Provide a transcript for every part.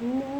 내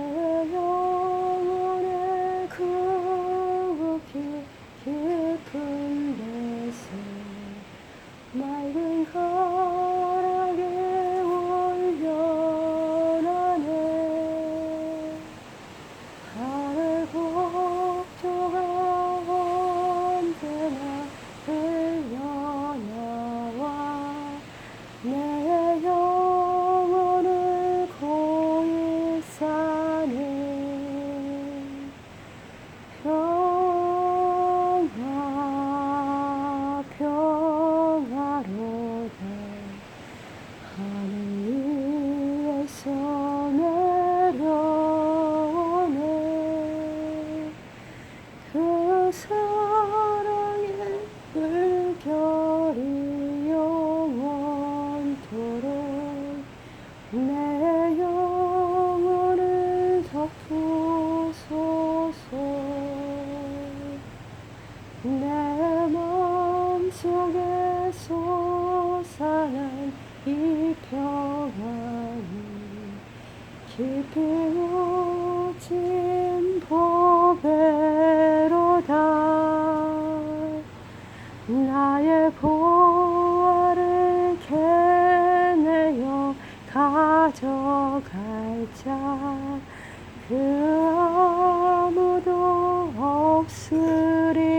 깊이 묻힌 보배로다. 나의 보화를 캐내어 가져갈 자. 그 아무도 없으리라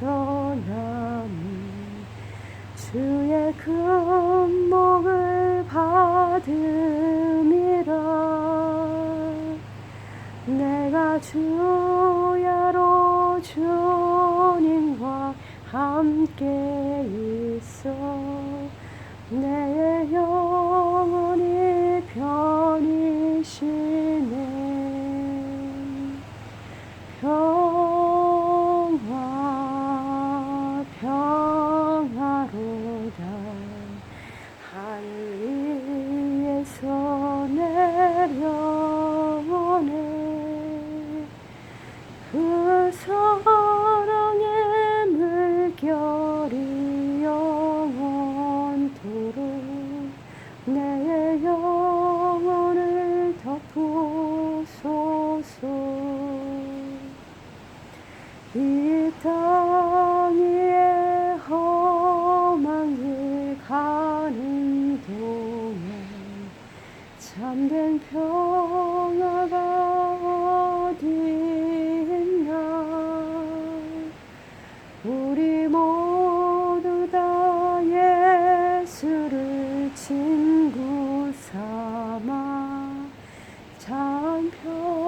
넘쳐나니 주의 금목을 받음이라. 내가 주야로 주님과 함께 있어. 내 영혼이 편히 쉬 사랑의 물결이 영원토록 내 영혼을 덮으소서. 이 땅 위에 험한 길 가는 동안 참된 평화가 어디 참